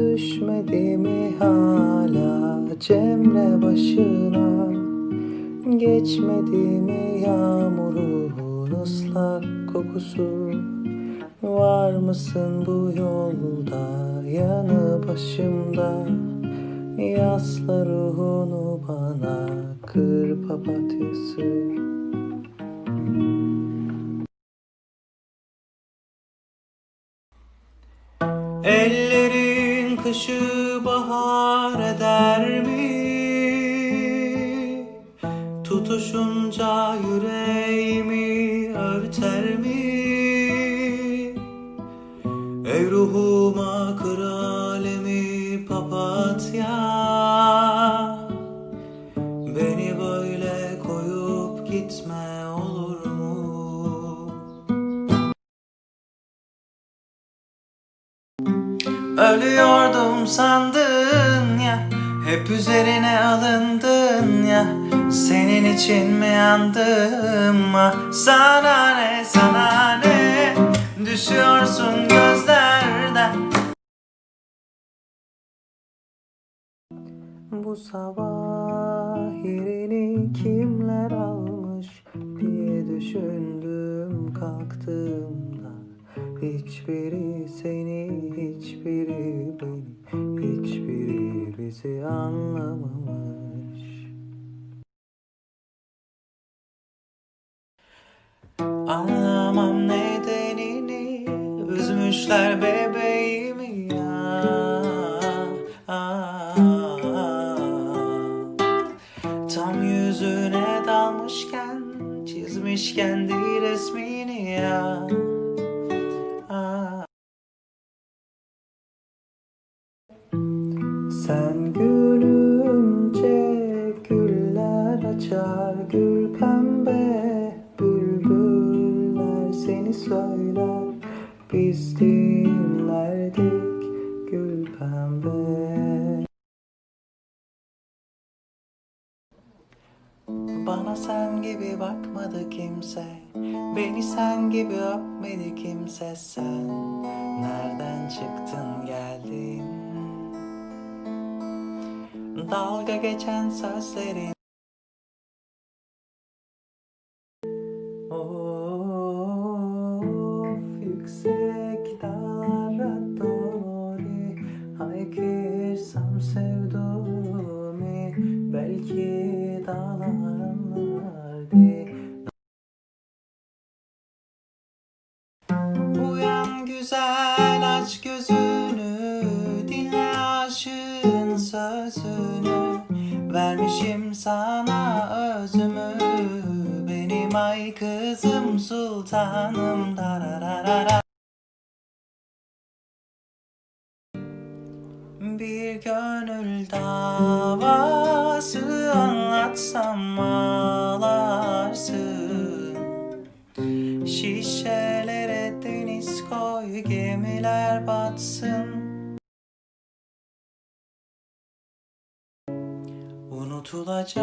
düşmedi mi hala Cemre başına? Geçmedi mi yağmurun ıslak kokusu? Var mısın bu yolda yanı başımda? Yasla ruhunu bana kır papatyası. Ellerin kışı bahar eder mi? Tutuşunca yüreğimi örter mi? Ey ruhuma kralemi papatya Beni böyle koyup gitme olur mu? Ölüyordum sandın ya Hep üzerine alındın ya. Senin için mi yandım? Ah Sana ne sana ne? Düşüyorsun gözlerden. Bu sabah yerini kimler almış diye düşündüm kalktığımda Hiçbiri seni, hiçbiri beni, hiçbiri bizi anlamamış. Anlamam nedenini Üzmüşler bebeğimi ya. Ah, Tam yüzüne dalmışken Çizmiş kendi resmini ya seni söyler. Biz dinlerdik gül pembe. Bana sen gibi bakmadı kimse. Beni sen gibi öpmedi kimse Sen. Nereden çıktın geldin? Dalga geçen sözlerin. Of yüksek dağlara doğru Haykırsam sevduğumu Belki dağlanırdı Uyan güzel aç gözünü Dinle aşığın sözünü. Vermişim sana özümü ay kızım sultanım. Dararara Bir gönül davası. Anlatsam ağlarsın. Şişelere deniz koy gemiler batsın. Unutulacak